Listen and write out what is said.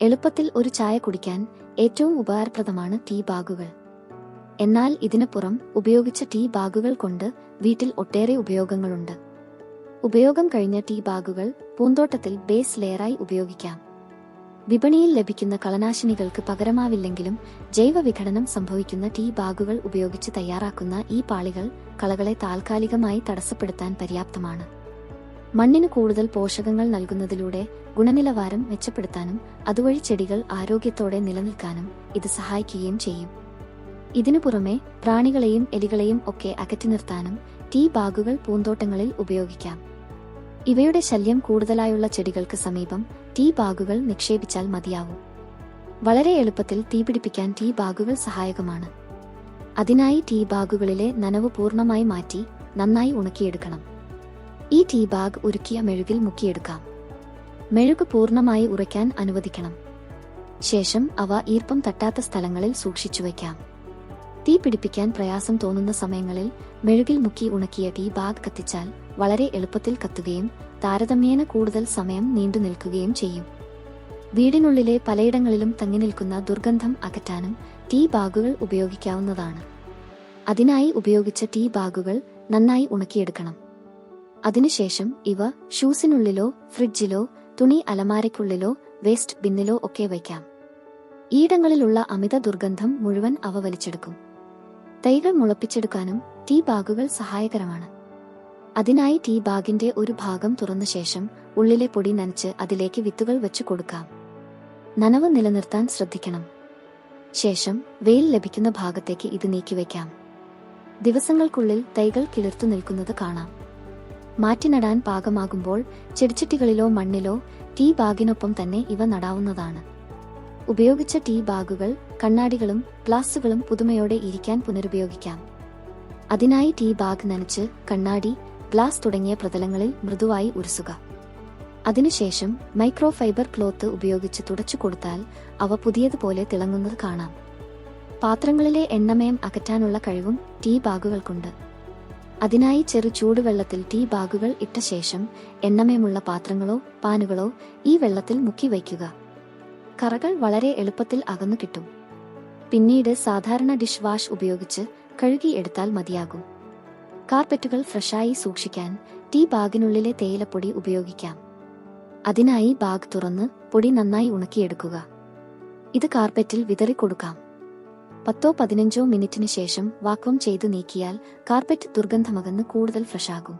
എളുപ്പത്തിൽ ഒരു ചായ കുടിക്കാൻ ഏറ്റവും ഉപകാരപ്രദമാണ് ടീ ബാഗുകൾ. എന്നാൽ ഇതിനപ്പുറം ഉപയോഗിച്ച ടീ ബാഗുകൾ കൊണ്ട് വീട്ടിൽ ഒട്ടേറെ ഉപയോഗങ്ങളുണ്ട്. ഉപയോഗം കഴിഞ്ഞ ടീ ബാഗുകൾ പൂന്തോട്ടത്തിൽ ബേസ് ലെയറായി ഉപയോഗിക്കാം. വിപണിയിൽ ലഭിക്കുന്ന കളനാശിനികൾക്ക് പകരമാവില്ലെങ്കിലും ജൈവ വിഘടനം സംഭവിക്കുന്ന ടീ ബാഗുകൾ ഉപയോഗിച്ച് തയ്യാറാക്കുന്ന ഈ പാളികൾ കളകളെ താൽക്കാലികമായി തടസ്സപ്പെടുത്താൻ പര്യാപ്തമാണ്. മണ്ണിന് കൂടുതൽ പോഷകങ്ങൾ നൽകുന്നതിലൂടെ ഗുണനിലവാരം മെച്ചപ്പെടുത്താനും അതുവഴി ചെടികൾ ആരോഗ്യത്തോടെ നിലനിൽക്കാനും ഇത് സഹായിക്കുകയും ചെയ്യും. ഇതിനു പുറമെ പ്രാണികളെയും എലികളെയും ഒക്കെ അകറ്റി നിർത്താനും ടീ ബാഗുകൾ പൂന്തോട്ടങ്ങളിൽ ഉപയോഗിക്കാം. ഇവയുടെ ശല്യം കൂടുതലായുള്ള ചെടികൾക്ക് സമീപം ടീ ബാഗുകൾ നിക്ഷേപിച്ചാൽ മതിയാവും. വളരെ എളുപ്പത്തിൽ തീപിടിപ്പിക്കാൻ ടീ ബാഗുകൾ സഹായകമാണ്. അതിനായി ടീ ബാഗുകളിലെ നനവ് പൂർണമായി മാറ്റി നന്നായി ഉണക്കിയെടുക്കണം. ഈ ടീ ബാഗ് ഉരുക്കിയ മെഴുകിൽ മുക്കിയെടുക്കാം. മെഴുക് പൂർണമായി ഉറയ്ക്കാൻ അനുവദിക്കണം. ശേഷം അവ ഈർപ്പം തട്ടാത്ത സ്ഥലങ്ങളിൽ സൂക്ഷിച്ചു വയ്ക്കാം. തീ പിടിപ്പിക്കാൻ പ്രയാസം തോന്നുന്ന സമയങ്ങളിൽ മെഴുകിൽ മുക്കി ഉണക്കിയ ടീ ബാഗ് കത്തിച്ചാൽ വളരെ എളുപ്പത്തിൽ കത്തുകയും താരതമ്യേന കൂടുതൽ സമയം നീണ്ടു നിൽക്കുകയും ചെയ്യും. വീടിനുള്ളിലെ പലയിടങ്ങളിലും തങ്ങി നിൽക്കുന്ന ദുർഗന്ധം അകറ്റാനും ടീ ബാഗുകൾ ഉപയോഗിക്കാവുന്നതാണ്. അതിനായി ഉപയോഗിച്ച ടീ ബാഗുകൾ നന്നായി ഉണക്കിയെടുക്കണം. അതിനുശേഷം ഇവ ഷൂസിനുള്ളിലോ ഫ്രിഡ്ജിലോ തുണി അലമാരയ്ക്കുള്ളിലോ വേസ്റ്റ് ബിന്നിലോ ഒക്കെ വയ്ക്കാം. ഈടങ്ങളിലുള്ള അമിത ദുർഗന്ധം മുഴുവൻ അവ വലിച്ചെടുക്കും. തൈകൾ മുളപ്പിച്ചെടുക്കാനും ടീ ബാഗുകൾ സഹായകരമാണ്. അതിനായി ടീ ബാഗിന്റെ ഒരു ഭാഗം തുറന്ന ശേഷം ഉള്ളിലെ പൊടി നനച്ച് അതിലേക്ക് വിത്തുകൾ വെച്ചു കൊടുക്കാം. നനവ് നിലനിർത്താൻ ശ്രദ്ധിക്കണം. ശേഷം വെയിൽ ലഭിക്കുന്ന ഭാഗത്തേക്ക് ഇത് നീക്കിവെക്കാം ദിവസങ്ങൾക്കുള്ളിൽ തൈകൾ കിളിർത്തു നിൽക്കുന്നത് കാണാം. മാറ്റി നടാൻ പാകമാകുമ്പോൾ ചെടിച്ചട്ടികളിലോ മണ്ണിലോ ടീ ബാഗിനൊപ്പം തന്നെ ഇവ നടാവുന്നതാണ്. ഉപയോഗിച്ച ടീ ബാഗുകൾ കണ്ണാടികളും ഗ്ലാസുകളും പുതുമയോടെ ഇരിക്കാൻ പുനരുപയോഗിക്കാം. അതിനായി ടീ ബാഗ് നനച്ച് കണ്ണാടി ഗ്ലാസ് തുടങ്ങിയ പ്രതലങ്ങളിൽ മൃദുവായി ഉരുസുക. അതിനുശേഷം മൈക്രോ ഫൈബർ ക്ലോത്ത് ഉപയോഗിച്ച് തുടച്ചു കൊടുത്താൽ അവ പുതിയതുപോലെ തിളങ്ങുന്നത് കാണാം. പാത്രങ്ങളിലെ എണ്ണമയം അകറ്റാനുള്ള കഴിവും ടീ ബാഗുകൾക്കുണ്ട്. അതിനായി ചെറു ചൂടുവെള്ളത്തിൽ ടീ ബാഗുകൾ ഇട്ട ശേഷം എണ്ണമയമുള്ള പാത്രങ്ങളോ പാനുകളോ ഈ വെള്ളത്തിൽ മുക്കി വയ്ക്കുക. കറകൾ വളരെ എളുപ്പത്തിൽ അകന്നു കിട്ടും. പിന്നീട് സാധാരണ ഡിഷ് വാഷ് ഉപയോഗിച്ച് കഴുകി എടുത്താൽ മതിയാകും. കാർപ്പറ്റുകൾ ഫ്രഷായി സൂക്ഷിക്കാൻ ടീ ബാഗിനുള്ളിലെ തേയിലപ്പൊടി ഉപയോഗിക്കാം. അതിനായി ബാഗ് തുറന്ന് പൊടി നന്നായി ഉണക്കിയെടുക്കുക. ഇത് കാർപ്പറ്റിൽ വിതറിക്കൊടുക്കാം. പത്തോ പതിനഞ്ചോ മിനിറ്റിന് ശേഷം വാക്വം ചെയ്തു നീക്കിയാൽ കാർപ്പറ്റ് ദുർഗന്ധമകന്ന് കൂടുതൽ ഫ്രഷാകും.